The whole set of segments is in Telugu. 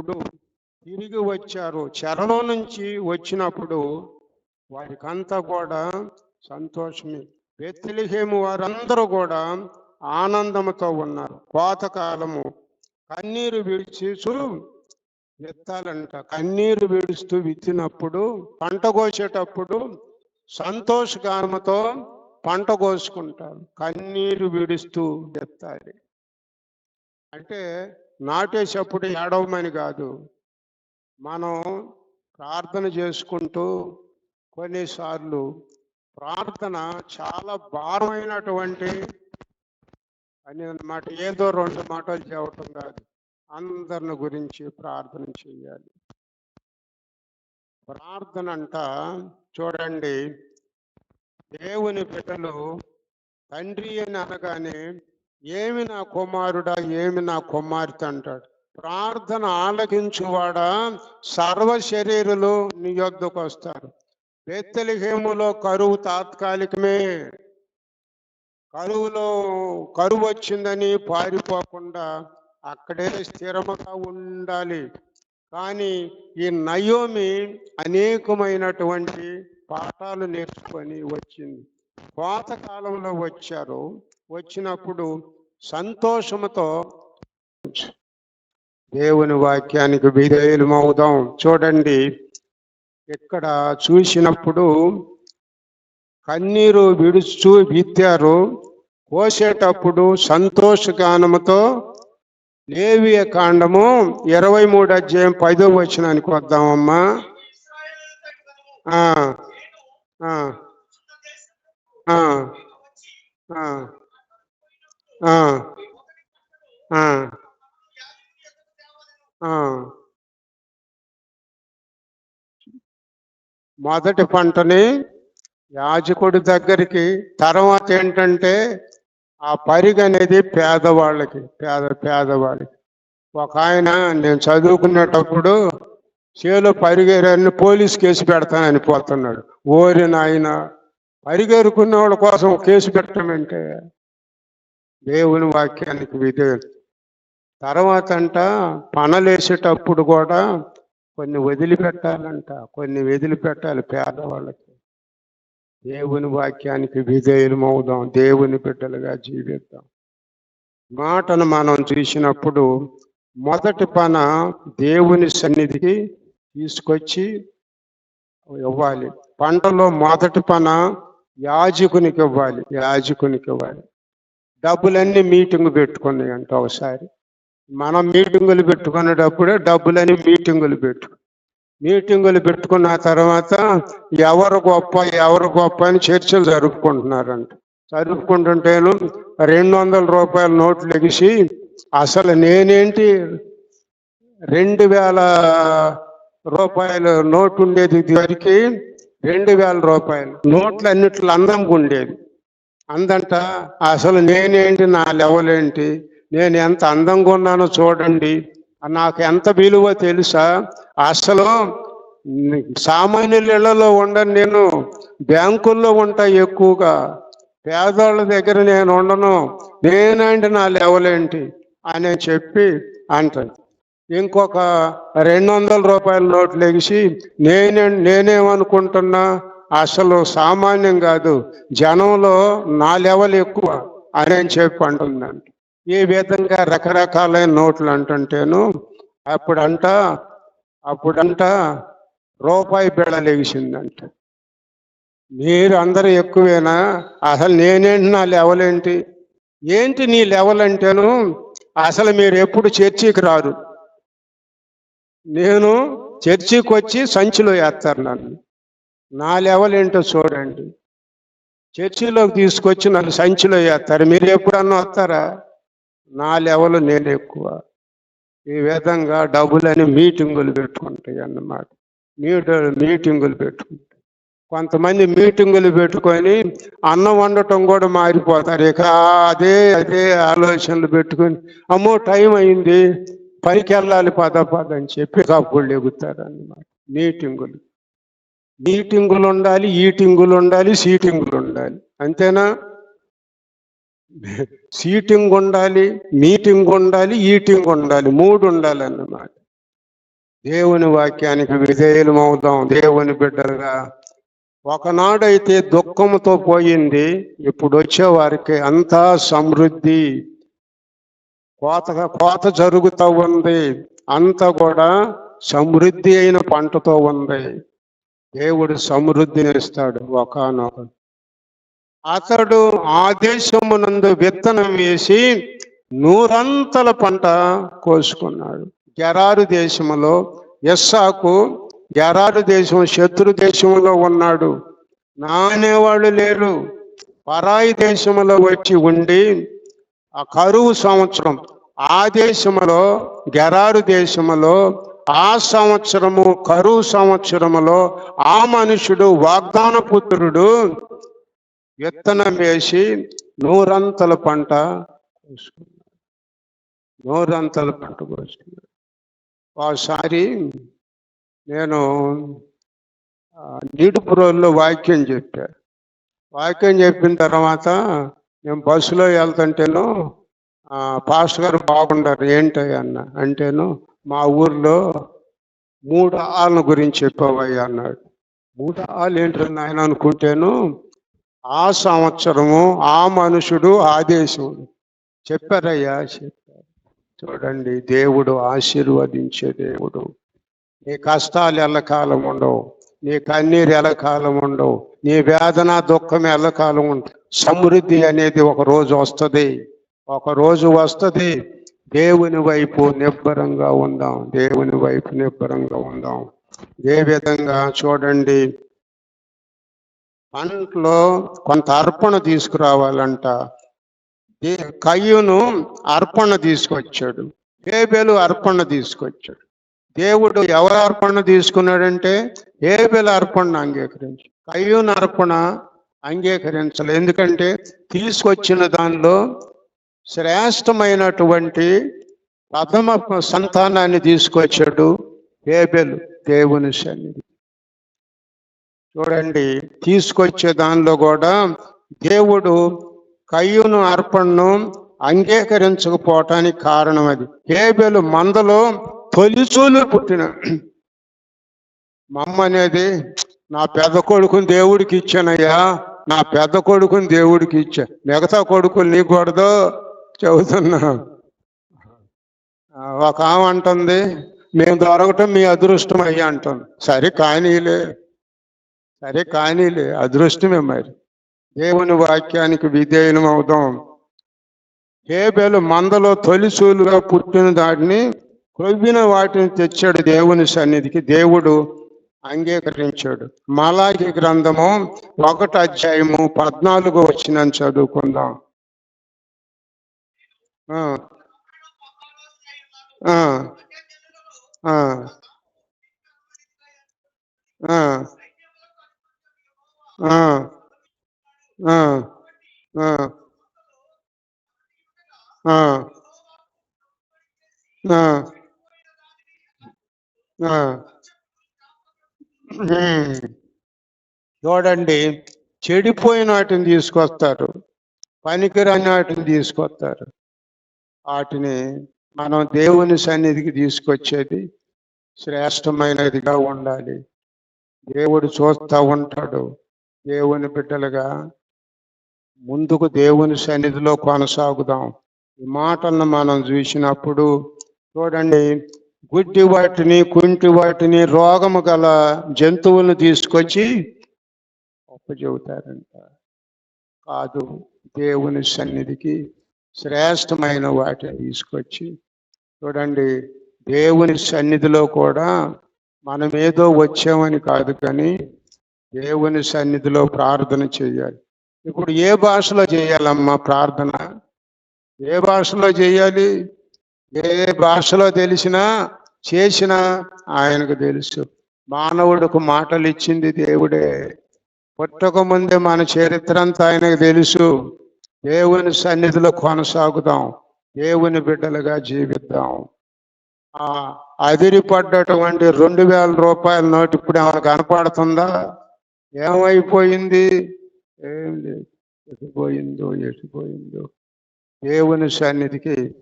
వచ్చినప్పుడు తిరిగి వచ్చారు. చెరలో నుంచి వచ్చినప్పుడు వారికంతా కూడా సంతోషమే. బెత్తిలిహేము వారందరూ కూడా ఆనందంతో ఉన్నారు. కోతకాలము కన్నీరు విడిచి విత్తాలంట కన్నీరు విడుస్తూ విత్తినప్పుడు పంట కోసేటప్పుడు సంతోషగానముతో పంట కోసుకుంటారు. కన్నీరు విడుస్తూ విత్తాలి అంటే నాటేసేప్పుడు ఏడవమని కాదు. మనం ప్రార్థన చేసుకుంటూ కొన్నిసార్లు ప్రార్థన చాలా భారమైనటువంటి అని అన్నమాట. ఏదో రెండు మాటలు చెప్పటం కాదు. అందరిని గురించి ప్రార్థన చేయాలి. ప్రార్థన అంట చూడండి దేవుని బిడ్డలు తండ్రి అని అనగానే ఏమి నా కుమారుడా ఏమి నా కుమార్తె అంటాడు. ప్రార్థన ఆలకించువాడా సర్వ శరీరులు నీ యొద్దకు వస్తారు. బెత్తలిహేములో కరువు తాత్కాలికమే. కరువులో కరువు వచ్చిందని పారిపోకుండా అక్కడే స్థిరముగా ఉండాలి. కానీ ఈ నయోమి అనేకమైనటువంటి పాఠాలు నేర్చుకొని వచ్చింది. కోతకాలంలో వచ్చారు. వచ్చినప్పుడు సంతోషముతో దేవుని వాక్యానికి విధేయులమవుదాం. చూడండి ఇక్కడ చూసినప్పుడు కన్నీరు విడుచు విత్తారు కోసేటప్పుడు సంతోషగానముతో లేవియ కాండము ఇరవై మూడు అధ్యాయం పదో వచనానికి వద్దామమ్మా. ఆ, ఆ, ఆ. మొదటి పంటని యాజకుడి దగ్గరికి తర్వాత ఏంటంటే ఆ పరిగ అనేది పేదవాళ్ళకి పేద పేదవాళ్ళకి ఒక ఆయన నేను చదువుకునేటప్పుడు చేలో పరిగెరని పోలీస్ కేసు పెడతానని పోతున్నాడు. ఓరి నాయన పరిగెరుకున్న వాళ్ళ కోసం కేసు పెట్టమంటే దేవుని వాక్యానికి విధేయులు తర్వాత అంట పనలేసేటప్పుడు కూడా కొన్ని వదిలిపెట్టాలంట కొన్ని వదిలిపెట్టాలి పేదవాళ్ళకి. దేవుని వాక్యానికి విధేయులమవుదాం దేవుని బిడ్డలుగా జీవిద్దాం. మాటను మనం చూసినప్పుడు మొదటి పన దేవుని సన్నిధికి తీసుకొచ్చి ఇవ్వాలి. పంటలో మొదటి పన యాజకునికి ఇవ్వాలి యాజకునికి ఇవ్వాలి. డబ్బులన్నీ మీటింగ్ పెట్టుకున్నాయి అంట ఒకసారి. మనం మీటింగులు పెట్టుకునేటప్పుడే డబ్బులని మీటింగులు పెట్టు. మీటింగులు పెట్టుకున్న తర్వాత ఎవరు గొప్ప ఎవరు గొప్ప అని చర్చలు జరుపుకుంటున్నారంట. జరుపుకుంటుంటేను రెండు వందల రూపాయల నోట్లు ఎగిసి అసలు నేనేంటి రెండు వేల రూపాయలు నోటు ఉండేది ఇదివరకు రెండు వేల రూపాయలు. నోట్లు అన్నిట్లో అందంగా ఉండేది. అందంట. అసలు నేనేంటి నా లెవెల్ ఏంటి నేను ఎంత అందంగా ఉన్నానో చూడండి. నాకు ఎంత విలువ తెలుసా? అసలు సామాన్యుల ఇళ్ళలో ఉండను నేను. బ్యాంకుల్లో ఉంటా ఎక్కువగా. పేదోళ్ళ దగ్గర నేను ఉండను. నేనంటే నా లెవెల్ ఏంటి అని చెప్పి అంటాను ఇంకొక రెండు వందల రూపాయల నోట్లు ఎగిసి నేనే నేనేమనుకుంటున్నా? అసలు సామాన్యం కాదు జనంలో నా లెవెల్ ఎక్కువ? అని అని చెప్పి అంటుందంట. ఈ విధంగా రకరకాలైన నోట్లు అంటుంటేను అప్పుడంట అప్పుడంట రూపాయి బిళ్ళ లెగిసిందంట. మీరు అందరూ ఎక్కువేనా? అసలు నేనేంటి నా లెవెల్ ఏంటి ఏంటి నీ లెవెల్ అంటేను అసలు మీరు ఎప్పుడు చర్చికి రారు. నేను చర్చికి వచ్చి సంచిలో వేస్తారు నన్ను. నా లెవెల్ ఏంటో చూడండి. చర్చిలోకి తీసుకొచ్చి నన్ను సంచిలో వేస్తారు మీరు ఎప్పుడన్నా వస్తారా? నా లెవెల్ నేను ఎక్కువ. ఈ విధంగా డబ్బులని మీటింగులు పెట్టుకుంటాయి అన్నమాట. మీట మీటింగులు పెట్టుకుంటాయి. కొంతమంది మీటింగులు పెట్టుకొని అన్నం వండటం కూడా మారిపోతారు. ఇక అదే అదే ఆలోచనలు పెట్టుకొని అమ్మో టైం అయింది పనికి వెళ్ళాలి పద పద అని చెప్పి కప్పులు ఎగుతారు అన్నమాట. మీటింగులు. మీటింగులు ఉండాలి ఈటింగులు ఉండాలి సీటింగులు ఉండాలి అంతేనా? సీటింగ్ ఉండాలి మీటింగ్ ఉండాలి ఈటింగ్ ఉండాలి మూడు ఉండాలి అన్నమాట దేవుని వాక్యానికి విధేయులమవుదాం. దేవుని బిడ్డలుగా ఒకనాడైతే దుఃఖంతో పోయింది ఇప్పుడు వచ్చే వారికి అంతా సమృద్ధి. కోత కోత జరుగుతూ ఉంది అంతా కూడా సమృద్ధి అయిన పంటతో ఉంది. దేవుడు సమృద్ధిని ఇస్తాడు ఒకనొక అతడు ఆ విత్తనం వేసి నూరంతల పంట కోసుకున్నాడు. గెరారు దేశంలో ఎస్సాకు గెరారు దేశం శత్రు దేశంలో ఉన్నాడు. నానేవాళ్ళు లేరు. పరాయి దేశంలో వచ్చి ఉండి ఆ కరువు సంవత్సరం ఆ దేశంలో గెరారు దేశములో ఆ సంవత్సరము కరువు సంవత్సరములో ఆ మనుషుడు వాగ్దాన పుత్రుడు విత్తనం వేసి నూరంతల పంట కోసుకున్నాడు నూరంతల పంట కోసుకున్నాడు ఒకసారి నేను ఆ, నీటిపురంలో వాక్యం చెప్పా. వాక్యం చెప్పిన తర్వాత నేను బస్సులో వెళ్తుంటేను పాస్టర్ గారు బాగుండారు ఏంటి అన్న అంటేను మా ఊర్లో మూడు ఆళ్ళ గురించి చెప్పావయ్యా అన్నాడు. మూడు ఆళ్ళు ఏంటని ఆయన అనుకుంటేను? ఆ సంవత్సరము ఆ మనుషుడు ఆ దేశముడు చెప్పారయ్యా చెప్పారు. చూడండి దేవుడు ఆశీర్వదించే దేవుడు. నీ కష్టాలు ఎల్లకాలం ఉండవు. నీ కన్నీరు ఎల్లకాలం ఉండవు. నీ వేదన దుఃఖం ఎల్లకాలం ఉండవు. సమృద్ధి అనేది ఒక రోజు వస్తుంది. ఒక రోజు వస్తుంది. దేవుని వైపు నిబ్బరంగా ఉందాం. దేవుని వైపు నిబ్బరంగా ఉందాం. ఏ విధంగా చూడండి. పంటలో కొంత అర్పణ తీసుకురావాలంట. కయ్యును అర్పణ తీసుకొచ్చాడు. హేబెలు అర్పణ తీసుకొచ్చాడు. దేవుడు ఎవరు అర్పణ తీసుకున్నాడంటే ఏబెలు అర్పణ అంగీకరించి కయ్యూన్ అర్పణ అంగీకరించలేదు. ఎందుకంటే తీసుకొచ్చిన దానిలో శ్రేష్టమైనటువంటి ప్రథమ సంతానాన్ని తీసుకొచ్చాడు ఏబెలు దేవుని సన్నిధి. చూడండి తీసుకొచ్చే దానిలో కూడా దేవుడు కయ్యును అర్పణను అంగీకరించకపోవటానికి కారణం అది. ఏబెలు మందలో తొలిచూలు పుట్టిన మమ్మ అనేది నా పెద్ద కొడుకుని దేవుడికి ఇచ్చానయ్యా నా పెద్ద కొడుకుని దేవుడికి ఇచ్చా మిగతా కొడుకులు నీకూడదు చెబుతున్నా ఒక ఆమె అంటుంది మేము దొరకటం మీ అదృష్టం అయ్యా అంటుంది. సరే కానీలే సరే కానీలే అదృష్టమే మరి. దేవుని వాక్యానికి విధేయనం అవుదాం. హేబెలు మందలో తొలిసూలుగా పుట్టిన దాటిని క్రొవ్విన వాటిని తెచ్చాడు దేవుని సన్నిధికి. దేవుడు అంగీకరించాడు. మలాకి గ్రంథము ఒకటి అధ్యాయము పద్నాలుగు వచ్చిన చదువుకుందాం. చూడండి చెడిపోయిన వాటిని తీసుకొస్తారు పనికిరాని వాటిని తీసుకొస్తారు వాటిని మనం దేవుని సన్నిధికి తీసుకొచ్చేది శ్రేష్టమైనదిగా ఉండాలి. దేవుడు చూస్తూ ఉంటాడు. దేవుని బిడ్డలుగా ముందుకు దేవుని సన్నిధిలో కొనసాగుదాం. ఈ మాటలను మనం చూసినప్పుడు చూడండి గుడ్డి వాటిని కుంటి వాటిని రోగము గల జంతువులను తీసుకొచ్చి చెబుతారంట కాదు దేవుని సన్నిధికి శ్రేష్టమైన వాటిని తీసుకొచ్చి చూడండి దేవుని సన్నిధిలో కూడా మనం ఏదో వచ్చామని కాదు కానీ దేవుని సన్నిధిలో ప్రార్థన చేయాలి. ఇప్పుడు ఏ భాషలో చేయాలమ్మా ప్రార్థన? ఏ భాషలో చేయాలి? ఏ భాషలో తెలిసినా చేసినా ఆయనకు తెలుసు. మానవుడికి మాటలు ఇచ్చింది దేవుడే. పుట్టక ముందే మన చరిత్ర అంతా ఆయనకు తెలుసు. దేవుని సన్నిధిలో కొనసాగుదాం. దేవుని బిడ్డలుగా జీవిద్దాం. ఆ అదిరిపడ్డటువంటి రెండు వేల రూపాయల నోటు ఇప్పుడు ఏమైనా కనపడుతుందా? ఏమైపోయింది? ఏం లేదు ఎటుపోయిందో ఎటుపోయిందో దేవుని సన్నిధికి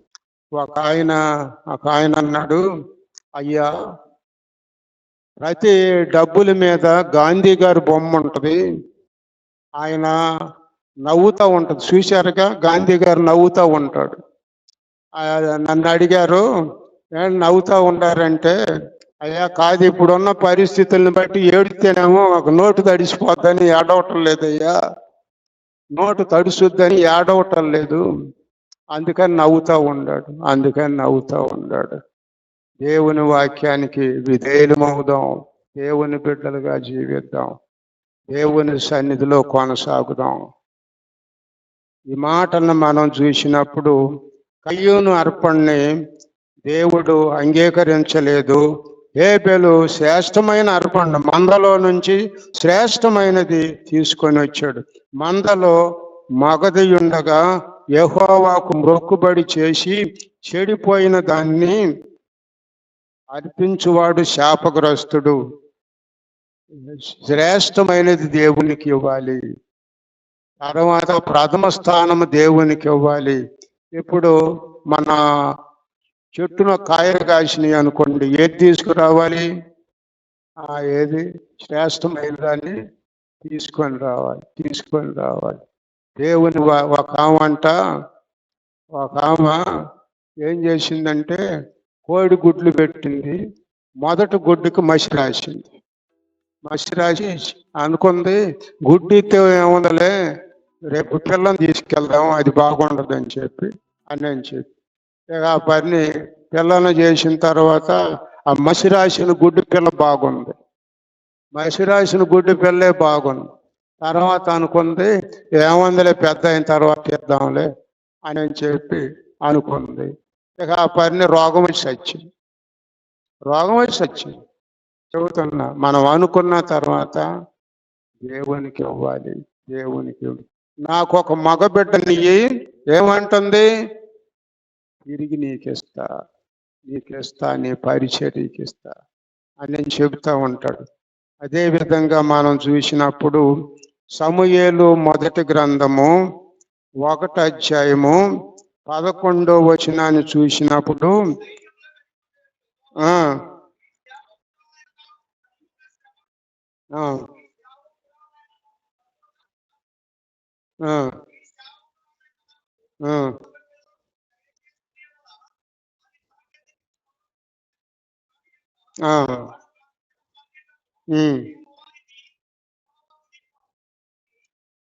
ఒక ఆయన ఒక ఆయన అన్నాడు అయ్యా ప్రతి డబ్బుల మీద గాంధీ గారి బొమ్మ ఉంటుంది. ఆయన నవ్వుతూ ఉంటుంది. చూశారుగా గాంధీ గారు నవ్వుతూ ఉంటాడు. నన్ను అడిగారు "ఏం నవ్వుతూ ఉండారంటే అయ్యా కాదు ఇప్పుడున్న పరిస్థితులను బట్టి ఏడితేనేమో ఒక నోటు తడిసిపోద్దని ఏడవటం లేదయ్యా. నోటు తడుసుద్దని ఏడవటం లేదు. అందుకని నవ్వుతూ ఉన్నాడు అందుకని నవ్వుతూ ఉన్నాడు దేవుని వాక్యానికి విధేయులమవుదాం దేవుని బిడ్డలుగా జీవిద్దాం. దేవుని సన్నిధిలో కొనసాగుదాం. ఈ మాటలను మనం చూసినప్పుడు కయ్యూను అర్పణని దేవుడు అంగీకరించలేదు. ఏబెలు శ్రేష్టమైన అర్పణ మందలో నుంచి శ్రేష్టమైనది తీసుకొని వచ్చాడు. మందలో మగది ఉండగా యహోవాకు మొక్కుబడి చేసి చెడిపోయిన దాన్ని అర్పించువాడు శాపగ్రస్తుడు. శ్రేష్టమైనది దేవునికి ఇవ్వాలి. తర్వాత ప్రథమ స్థానం దేవునికి ఇవ్వాలి. ఇప్పుడు మన చెట్టున కాయలు కాసినాయి అనుకోండి ఏది తీసుకురావాలి? ఆ ఏది? శ్రేష్టమైన దాన్ని తీసుకొని రావాలి తీసుకొని రావాలి. దేవుని వా- ఒక ఆమంట ఒక ఆమ ఏం చేసిందంటే కోడి గుడ్లు పెట్టింది మొదటి గుడ్డుకి మసి రాసింది. మసి రాసి అనుకుంది గుడ్డితే ఏముందలే? రేపు పిల్లని తీసుకెళ్దాం అది బాగుండదు అని చెప్పి అని అని చెప్పి. ఇక ఆ పని పిల్లను చేసిన తర్వాత ఆ మసి రాసిన గుడ్డు పిల్ల బాగుంది. మసి రాసిన గుడ్డు పిల్లే బాగుంది. తర్వాత అనుకుంది ఏముందిలే పెద్ద అయిన తర్వాత ఇద్దాంలే అని అని చెప్పి అనుకుంది. ఇక ఆ పని రోగం వచ్చి వచ్చింది రోగం వచ్చి వచ్చింది చెబుతున్నా మనం అనుకున్న తర్వాత దేవునికి ఇవ్వాలి దేవునికి ఇవ్వాలి. నాకు ఒక మగ ఏమంటుంది? తిరిగి నీకిస్తా. నీకిస్తా నీ పరిచర్యకి ఇస్తా అని నేను చెబుతా ఉంటాడు. అదే విధంగా మనం చూసినప్పుడు సమూయేలు మొదటి గ్రంథము ఒకటి అధ్యాయము పదకొండో వచనాన్ని చూసినప్పుడు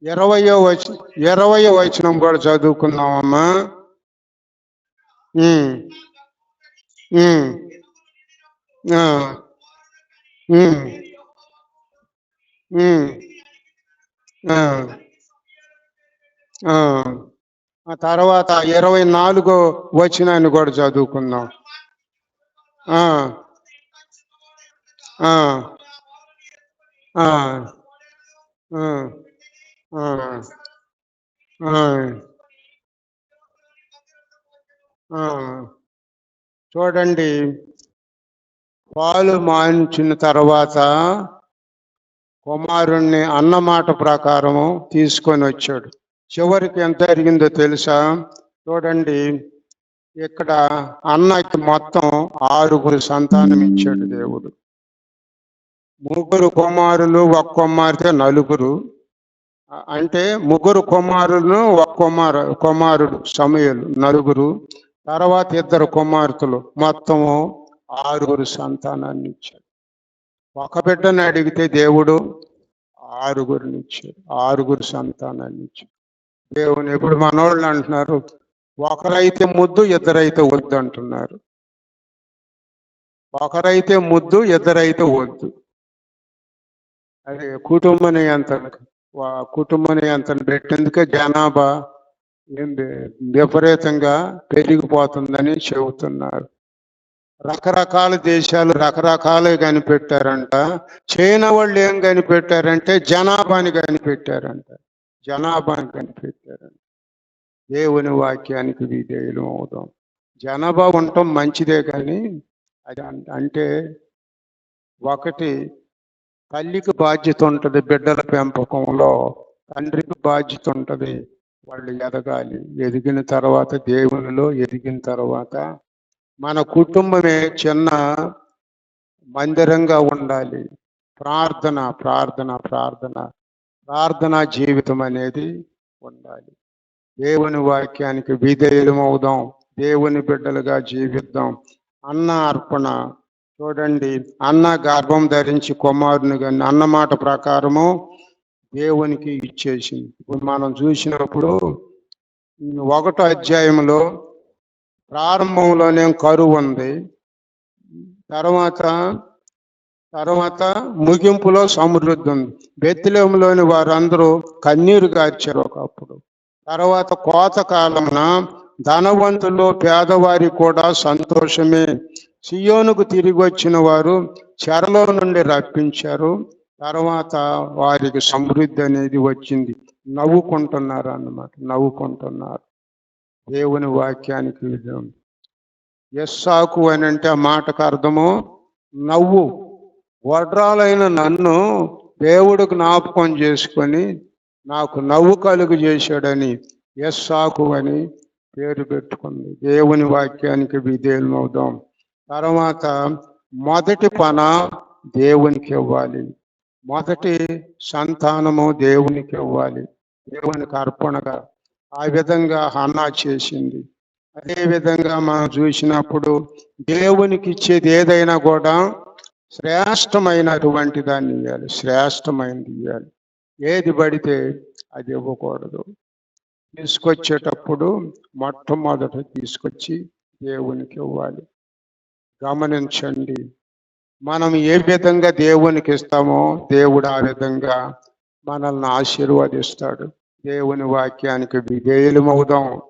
ఇరవయో వచ ఇరవయో వచనం కూడా చదువుకుందామమ్మా. ఆ. ఆ. తర్వాత ఇరవై నాలుగో వచనాన్ని కూడా చదువుకుందాం. చూడండి. పాలు మాంచిన తర్వాత కుమారుణ్ణి అన్నమాట ప్రకారము తీసుకొని వచ్చాడు. చివరికి ఎంత జరిగిందో తెలుసా? చూడండి. ఇక్కడ అన్నకి మొత్తం ఆరుగురు సంతానం ఇచ్చాడు దేవుడు. ముగ్గురు కుమారులు ఒక కుమార్తె నలుగురు. అంటే ముగ్గురు కుమారులను ఒక కుమారు కుమారుడు సమయలు నలుగురు. తర్వాత ఇద్దరు కుమార్తెలు. మొత్తము ఆరుగురు సంతానాన్ని ఇచ్చాడు. ఒక బిడ్డని అడిగితే దేవుడు ఆరుగురిని ఇచ్చాడు. ఆరుగురు సంతానాన్ని ఇచ్చాడు. దేవుని ఇప్పుడు మనోళ్ళు అంటున్నారు ఒకరైతే ముద్దు ఇద్దరైతే వద్దు అంటున్నారు. ఒకరైతే ముద్దు ఇద్దరైతే వద్దు. అదే కుటుంబ నియంత్రణ కుటుంబ నియంత్రణ పెట్టేందుకే జనాభా విపరీతంగా పెరిగిపోతుందని చెబుతున్నారు. రకరకాల దేశాలు రకరకాలు కనిపెట్టారంట. చైనా వాళ్ళు ఏం కనిపెట్టారంటే జనాభాని కనిపెట్టారంట. జనాభాను కనిపెట్టారంట దేవుని వాక్యానికి విధేయులు అవుదాం. జనాభా ఉండటం మంచిదే కానీ అది అంటే ఒకటి తల్లికి బాధ్యత ఉంటుంది బిడ్డల పెంపకంలో తండ్రికి బాధ్యత ఉంటుంది వాళ్ళు ఎదగాలి. ఎదిగిన తర్వాత దేవునిలో ఎదిగిన తర్వాత మన కుటుంబమే చిన్న మందిరంగా ఉండాలి. ప్రార్థన ప్రార్థన ప్రార్థన. ప్రార్థనా జీవితం అనేది ఉండాలి. దేవుని వాక్యానికి విధేయులమవుదాం. దేవుని బిడ్డలుగా జీవిద్దాం. అన్న అర్పణ. చూడండి అన్న గర్భం ధరించి కుమారుని కానీ అన్నమాట ప్రకారము దేవునికి ఇచ్చేసింది. ఇప్పుడు మనం చూసినప్పుడు ఒకటో అధ్యాయంలో ప్రారంభంలోనే కరువు ఉంది. తర్వాత తర్వాత ముగింపులో సమృద్ధి ఉంది బెత్తిలేములోని వారందరూ కన్నీరు గార్చారు ఒకప్పుడు. తర్వాత కోత కాలమున ధనవంతులు పేదవారి కూడా సంతోషమే. సియోనుకు తిరిగి వచ్చిన వారు చెరలో నుండి రప్పించారు. తర్వాత వారికి సమృద్ధి అనేది వచ్చింది. నవ్వుకుంటున్నారు అన్నమాట. నవ్వుకుంటున్నారు. దేవుని వాక్యానికి విధం ఎస్సాకు అని అంటే ఆ మాటకు అర్థము నవ్వు. వడ్రాలైన నన్ను దేవుడు జ్ఞాపకం చేసుకొని నాకు నవ్వు కలుగు చేశాడని ఎస్సాకు అని పేరు పెట్టుకుంది. దేవుని వాక్యానికి విధేయులమవుదాం. తర్వాత మొదటి పన దేవునికి ఇవ్వాలి. మొదటి సంతానము దేవునికి ఇవ్వాలి. దేవునికి అర్పణగా ఆ విధంగా హన్నా చేసింది. అదే విధంగా మనం చూసినప్పుడు దేవునికి ఇచ్చేది ఏదైనా కూడా శ్రేష్టమైనటువంటి దాన్ని ఇవ్వాలి శ్రేష్టమైనది ఇవ్వాలి ఏది పడితే అది ఇవ్వకూడదు. తీసుకొచ్చేటప్పుడు మొట్టమొదట తీసుకొచ్చి దేవునికి ఇవ్వాలి. గమనించండి మనం ఏ విధంగా దేవునికి ఇస్తామో దేవుడు ఆ విధంగా మనల్ని ఆశీర్వదిస్తాడు. దేవుని వాక్యానికి విధేయులమవుదాం.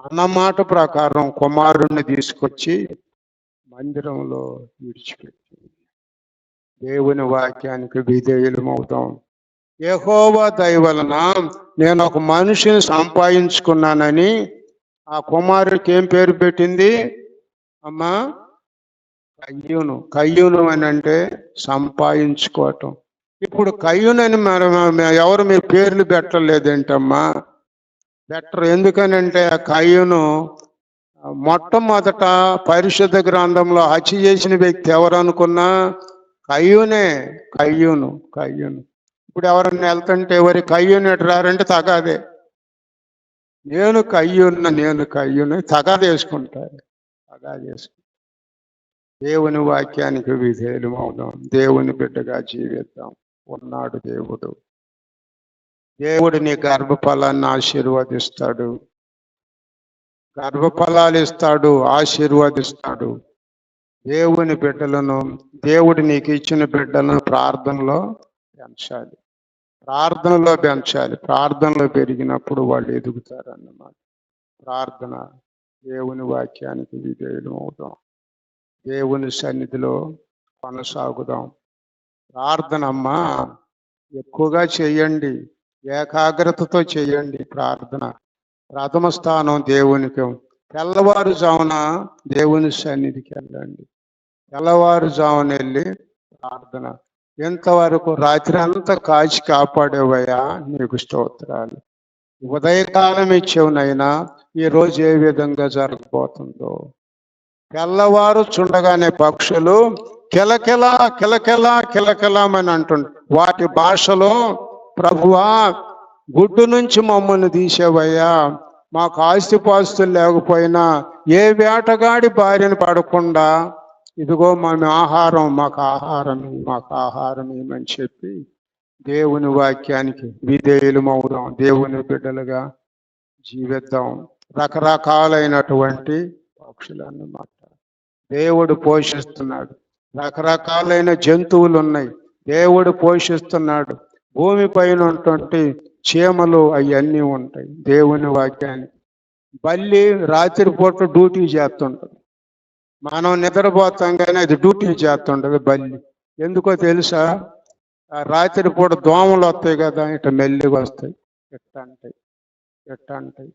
అన్నమాట ప్రకారం కుమారుణ్ణి తీసుకొచ్చి మందిరంలో విడిచిపెట్టి దేవుని వాక్యానికి విధేయులమవుతాం. యెహోవా దయ వలన నేను ఒక మనిషిని సంపాదించుకున్నానని ఆ కుమారుడికి ఏం పేరు పెట్టింది? అమ్మా కయ్యూను. కయ్యూను అని అంటే సంపాదించుకోవటం. ఇప్పుడు కయ్యూనని మనం ఎవరు మీ పేర్లు పెట్టలేదేంటమ్మా? పెట్టరు ఎందుకనంటే ఆ కయ్యూను మొట్టమొదట పరిశుద్ధ గ్రంథంలో హత్య చేసిన వ్యక్తి ఎవరు అనుకున్నా? కయ్యూనే కయ్యూను కయ్యూను. ఇప్పుడు ఎవరన్నా వెళ్తుంటే ఎవరి కయ్యూని రారంటే తగాదే. నేను కయ్యూన్న నేను కయ్యూను తగాదేసుకుంటాను తగాదేసుకుంటారు దేవుని వాక్యానికి విధేయులు అవుదాం దేవుని బిడ్డగా జీవిద్దాం. ఉన్నాడు దేవుడు. దేవుడు నీ గర్భఫలాన్ని ఆశీర్వదిస్తాడు. గర్భఫలాలు ఇస్తాడు ఆశీర్వదిస్తాడు. దేవుని బిడ్డలను దేవుడు నీకు ఇచ్చిన బిడ్డలను ప్రార్థనలో పెంచాలి. ప్రార్థనలో పెంచాలి. ప్రార్థనలో పెరిగినప్పుడు వాళ్ళు ఎదుగుతారు అన్నమాట ప్రార్థన దేవుని వాక్యానికి విధేయులు అవుదాం దేవుని సన్నిధిలో కొనసాగుదాం. ప్రార్థనమ్మ ఎక్కువగా చేయండి. ఏకాగ్రతతో చేయండి ప్రార్థన. ప్రథమ స్థానం దేవునికి. తెల్లవారుజామున దేవుని సన్నిధికి వెళ్ళండి. తెల్లవారుజామున వెళ్ళి ప్రార్థన. ఇంతవరకు రాత్రి అంతా కాచి కాపాడేవయ్యా నీకు స్తోత్రాలు. ఉదయకాలం ఇచ్చేవనైనా ఈ రోజు ఏ విధంగా జరగబోతుందో. తెల్లవారు చుండగానే పక్షులు కిలకిల కిలకిల కిలకిలమని అంటుండ వాటి భాషలో ప్రభువా గుడ్డు నుంచి మమ్మల్ని తీసేవయ్యా. మాకు ఆస్తిపాస్తులు లేకపోయినా ఏ వేటగాడి భార్యను పడకుండా ఇదిగో మన ఆహారం మాకు ఆహారం మాకు ఆహారం ఏమని చెప్పి దేవుని వాక్యానికి విధేయులమవుదాం. దేవుని బిడ్డలుగా జీవిద్దాం. రకరకాలైనటువంటి పక్షులు అన్నమాట దేవుడు పోషిస్తున్నాడు. రకరకాలైన జంతువులు ఉన్నాయి దేవుడు పోషిస్తున్నాడు. భూమి పైన ఉన్నటువంటి చీమలు అవన్నీ ఉంటాయి. దేవుని వాక్యాన్ని. బల్లి రాత్రిపూట డ్యూటీ చేస్తుంటుంది మనం నిద్రపోతాం కానీ అది డ్యూటీ చేస్తుంటది బల్లి. ఎందుకో తెలుసా? ఆ రాత్రిపూట దోమలు వస్తాయి కదా ఇట మెల్లిగా వస్తాయి. ఎట్ట అంటాయి? ఎట్ట అంటాయి?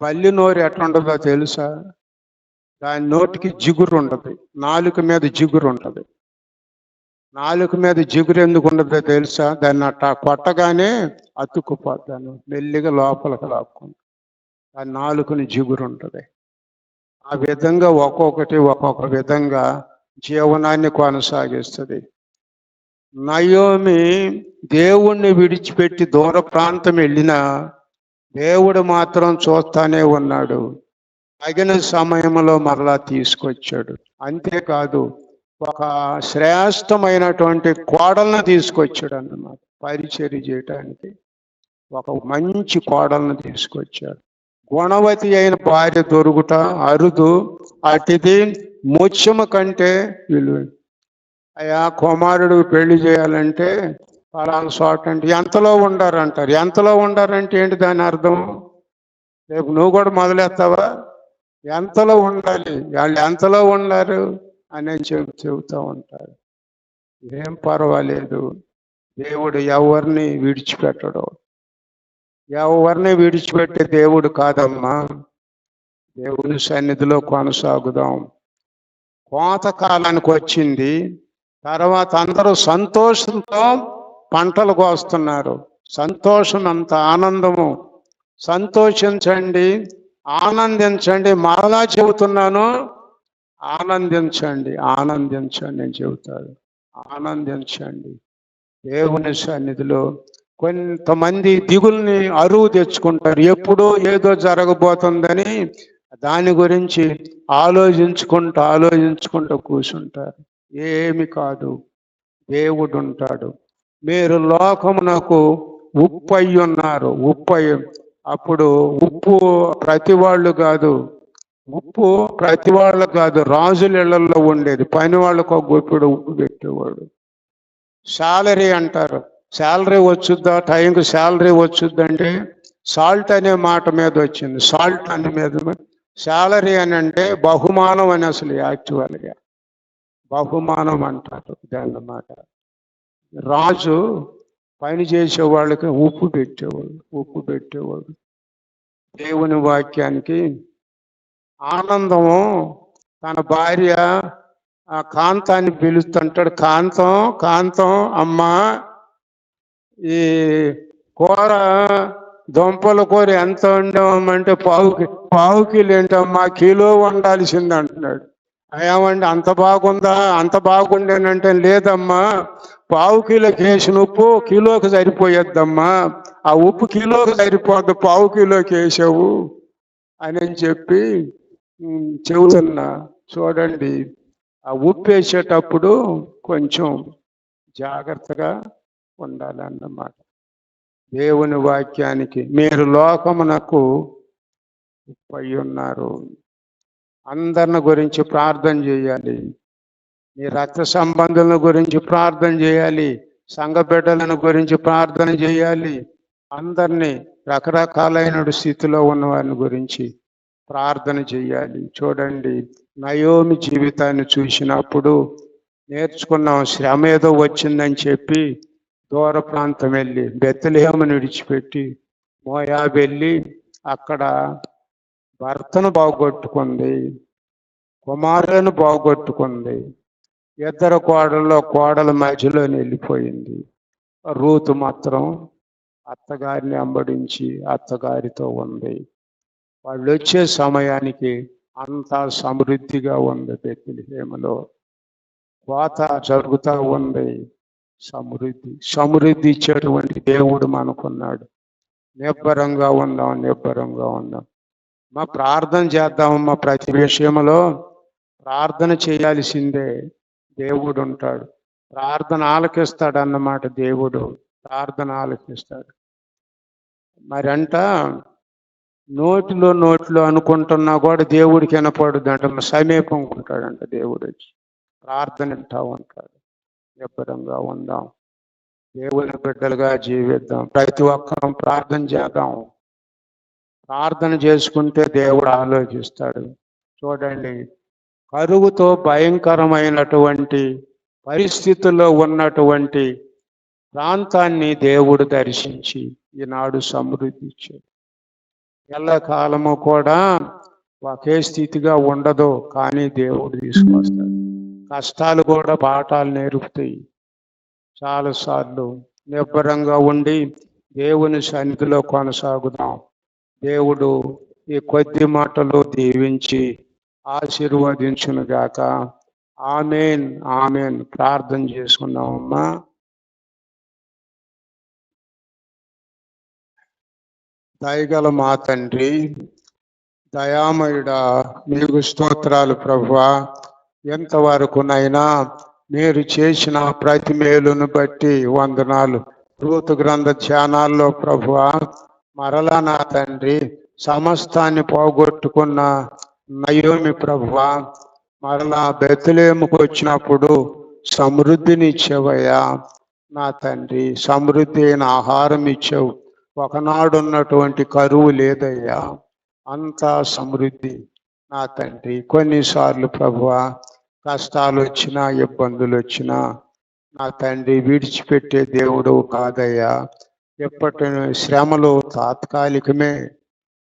బల్లి నోరు ఎట్లా ఉంటుందో తెలుసా? దాని నోటికి జిగురు ఉండదు నాలుక మీద జిగురు ఉంటుంది. నాలుక మీద జిగురు ఎందుకు ఉండదో తెలుసా? దాన్ని అట్టా కొట్టగానే అతుక్కుపోతాను మెల్లిగా లోపలికి లాక్కుంటా దాని నాలుకని జిగురు ఉంటుంది. ఆ విధంగా ఒక్కొక్కటి ఒక్కొక్క విధంగా జీవనాన్ని కొనసాగిస్తుంది. నయోమి దేవుణ్ణి విడిచిపెట్టి దూర ప్రాంతం వెళ్ళినా దేవుడు మాత్రం చూస్తానే ఉన్నాడు. తగిన సమయంలో మరలా తీసుకొచ్చాడు. అంతేకాదు ఒక శ్రేష్టమైనటువంటి కోడలను తీసుకొచ్చాడు అన్నమాట పరిచర్య చేయటానికి. ఒక మంచి కోడలను తీసుకొచ్చాడు. గుణవతి అయిన భార్య దొరుకుట అరుదు అటిది ముత్యము కంటే విలువ అయ్యా కుమారుడు పెళ్ళి చేయాలంటే పలానా చోట అంటే ఎంతలో ఉండారంటారు? ఎంతలో ఉండారంటే ఏంటి దాని అర్థం? రేపు నువ్వు కూడా మొదలెత్తావా? ఎంతలో ఉండాలి? వాళ్ళు ఎంతలో ఉన్నారు అని చెబు చెబుతూ ఉంటారు. ఏం పర్వాలేదు. దేవుడు ఎవరిని విడిచిపెట్టడం. ఎవరిని విడిచిపెట్టే దేవుడు కాదమ్మా? దేవుని సన్నిధిలో కొనసాగుదాం. కోతకాలానికి వచ్చింది. తర్వాత అందరూ సంతోషంతో పంటలు కోస్తున్నారు. సంతోషం అంత ఆనందము. సంతోషించండి ఆనందించండి. మరలా చెబుతున్నాను ఆనందించండి ఆనందించండి అని చెబుతాడు ఆనందించండి. దేవుని సన్నిధిలో కొంతమంది దిగుల్ని అరువు తెచ్చుకుంటారు. ఎప్పుడో ఏదో జరగబోతుందని దాని గురించి ఆలోచించుకుంటూ ఆలోచించుకుంటూ కూర్చుంటారు. ఏమి కాదు. దేవుడు ఉంటాడు మీరు లోకమునకు ఉప్పు అయి ఉన్నారు ఉప్పు అప్పుడు ఉప్పు ప్రతి వాళ్ళు కాదు. ఉప్పు ప్రతి వాళ్ళు కాదు. రాజుల ఇళ్ళలో ఉండేది. పని వాళ్ళకు ఒక గుప్పిడు ఉప్పు పెట్టేవాడు. శాలరీ అంటారు. శాలరీ వచ్చుద్దా? టైంకి శాలరీ వచ్చుద్దంటే సాల్ట్ అనే మాట మీద వచ్చింది. సాల్ట్ అనే మీద శాలరీ అని అంటే బహుమానం అని అసలు యాక్చువల్గా. బహుమానం అంటారు దాన్నమాట రాజు పని చేసే వాళ్ళకి ఉప్పు పెట్టేవాళ్ళు ఉప్పు పెట్టేవాళ్ళు దేవుని వాక్యానికి ఆనందము తన భార్య ఆ కాంతాన్ని పిలుస్తుంటాడు. కాంతం కాంతం అమ్మా ఈ కూర దుంపల కూర ఎంత వండామంటే పావు పావు కిలో ఏంటమ్మా? కిలో వండాల్సింది అంటున్నాడు. ఏమండి అంత బాగుందా? అంత బాగుండేనంటే లేదమ్మా. పావు కిలో కేసిన ఉప్పు కిలోకి సరిపోయేద్దమ్మా. ఆ ఉప్పు కిలోకి సరిపోద్దు పావు కిలోకి వేసావు అని చెప్పి చెబుతున్నా చూడండి. ఆ ఉప్పు వేసేటప్పుడు కొంచెం జాగ్రత్తగా ఉండాలన్నమాట. దేవుని వాక్యానికి మీరు లోకమునకు ఉప్పై ఉన్నారు అందరిని గురించి ప్రార్థన చేయాలి. మీ రక్త సంబంధులను గురించి ప్రార్థన చేయాలి. సంఘ బిడ్డలను గురించి ప్రార్థన చేయాలి. అందరినీ రకరకాలైన స్థితిలో ఉన్న వారిని గురించి ప్రార్థన చేయాలి. చూడండి నయోమి జీవితాన్ని చూసినప్పుడు నేర్చుకున్నాం శ్రమ ఏదో వచ్చిందని చెప్పి దూర ప్రాంతం వెళ్ళి బెత్తలేమని విడిచిపెట్టి మోయా వెళ్ళి అక్కడ భర్తను బాగొట్టుకుంది కుమారులను బాగొట్టుకుంది ఇద్దరు కోడల్లో కోడల మధ్యలో వెళ్ళిపోయింది. రూతు మాత్రం అత్తగారిని అంబడించి అత్తగారితో ఉంది. వాళ్ళు వచ్చే సమయానికి అంతా సమృద్ధిగా ఉంది బెత్తిలిహేమలో కోత జరుగుతూ ఉంది. సమృద్ధి సమృద్ధి ఇచ్చేటువంటి దేవుడు మనకున్నాడు. నిబ్బరంగా ఉందాం నిబ్బరంగా ఉందాం. మా ప్రార్థన చేద్దామమ్మా ప్రతి విషయంలో. ప్రార్థన చేయాల్సిందే దేవుడు ఉంటాడు. ప్రార్థన ఆలకిస్తాడు అన్నమాట దేవుడు. ప్రార్థన ఆలకిస్తాడు. మరంట నోటిలో నోట్లో అనుకుంటున్నా కూడా దేవుడికి వినపడుదంట సమీపం ఉంటాడంట దేవుడు వచ్చి. ప్రార్థన వింటా ఉంటాడు. నిబ్బరంగా ఉందాం. దేవుని బిడ్డలుగా జీవిద్దాం. ప్రతి ఒక్కరం ప్రార్థన చేద్దాం. ప్రార్థన చేసుకుంటే దేవుడు ఆలోచిస్తాడు. చూడండి కరువుతో భయంకరమైనటువంటి పరిస్థితుల్లో ఉన్నటువంటి ప్రాంతాన్ని దేవుడు దర్శించి ఈనాడు సమృద్ధి ఇచ్చాడు ఎల్లకాలము కూడా ఒకే స్థితిగా ఉండదు కానీ దేవుడు తీసుకొస్తాడు. కష్టాలు కూడా పాఠాలు నేర్పుతాయి. చాలాసార్లు నిబ్బరంగా ఉండి దేవుని సన్నిధిలో కొనసాగుదాం. దేవుడు ఈ కొద్ది మాటలు దీవించి ఆశీర్వదించును గాక. Amen amen. ప్రార్థన చేసుకున్నామమ్మా దయగల మా తండ్రి దయామయుడా మీకు స్తోత్రాలు ప్రభువా. ఎంతవరకునైనా మీరు చేసిన ప్రతి మేలును బట్టి వందనాలు. రూతు గ్రంథ ధ్యానాల్లో ప్రభువ మరలా నా తండ్రి సమస్తాన్ని పోగొట్టుకున్న నయోమి ప్రభువ మరలా బెతులేముకు వచ్చినప్పుడు సమృద్ధిని ఇచ్చేవయ్యా నా తండ్రి సమృద్ధి అయిన ఆహారం ఇచ్చావు. ఒకనాడున్నటువంటి కరువు లేదయ్యా. అంతా సమృద్ధి. నా తండ్రి కొన్నిసార్లు ప్రభువ కష్టాలు వచ్చినా ఇబ్బందులు వచ్చినా నా తండ్రి విడిచిపెట్టే దేవుడు కాదయ్యా. ఎప్పటి శ్రమలు తాత్కాలికమే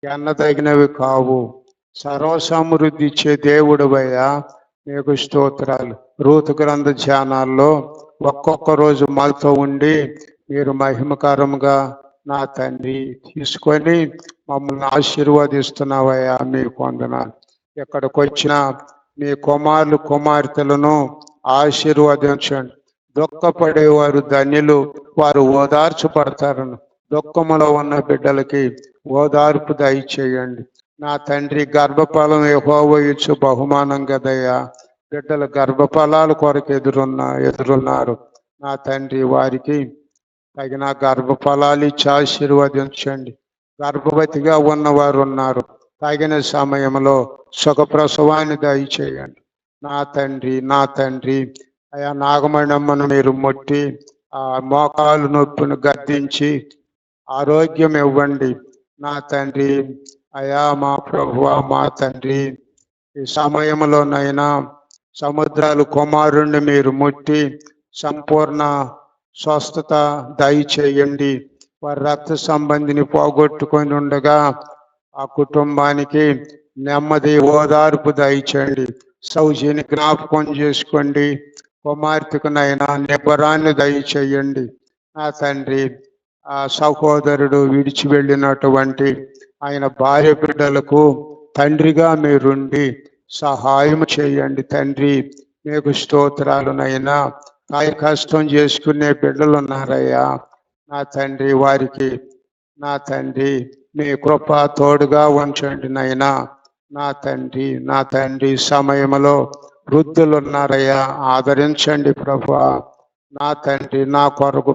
ఎన్నదగినవి కావు. సర్వసమృద్ధి ఇచ్చే దేవుడువయ్యా. నీకు స్తోత్రాలు. రూతు గ్రంథ ధ్యానాల్లో ఒక్కొక్క రోజు మాతో ఉండి మీరు మహిమకరంగా నా తండ్రి తీసుకొని మమ్మల్ని ఆశీర్వదిస్తున్నావయ్యా. మీకు వందనాలు. ఎక్కడికి వచ్చిన మీ కుమారులు కుమార్తెలను ఆశీర్వదించండి. దుఃఖపడేవారు ధన్యులు వారు ఓదార్చబడతారను. దుఃఖములో ఉన్న బిడ్డలకి ఓదార్పు దయచేయండి. నా తండ్రి గర్భఫలం యెహోవా బహుమానం కదయ్యా. బిడ్డలు గర్భఫలాల కొరకు ఎదురున్న ఎదురున్నారు. నా తండ్రి వారికి తగిన గర్భఫలాలు ఇచ్చి ఆశీర్వదించండి. గర్భవతిగా ఉన్నవారు ఉన్నారు తగిన సమయంలో సుఖప్రసవాన్ని దయచేయండి. నా తండ్రి నా తండ్రి అయా నాగమణమ్మను మీరు ముట్టి ఆ మోకాలు నొప్పిని గద్దించి ఆరోగ్యం ఇవ్వండి. నా తండ్రి అయా మా ప్రభువ మా తండ్రి ఈ సమయంలోనైనా సముద్రాలు కుమారుణ్ణి మీరు ముట్టి సంపూర్ణ స్వస్థత దయచేయండి. వారి రక్త సంబంధిని పోగొట్టుకొని ఉండగా ఆ కుటుంబానికి నెమ్మది ఓదార్పు దయచేయండి. సౌజీని జ్ఞాపకం చేసుకోండి. కుమార్తెకునైనా నిబ్బరాన్ని దయచేయండి. నా తండ్రి ఆ సహోదరుడు విడిచి వెళ్ళినటువంటి ఆయన భార్య బిడ్డలకు తండ్రిగా మీరుండి సహాయం చేయండి తండ్రి. మీకు స్తోత్రాలునైనా కాయ కష్టం చేసుకునే బిడ్డలు ఉన్నారయ్యా. నా తండ్రి వారికి నా తండ్రి మీ కృప తోడుగా ఉంచండి నైనా నా తండ్రి నా తండ్రి సమయంలో వృద్ధులు ఉన్నారయ్యా ఆదరించండి ప్రభు నా తండ్రి నా కొరకు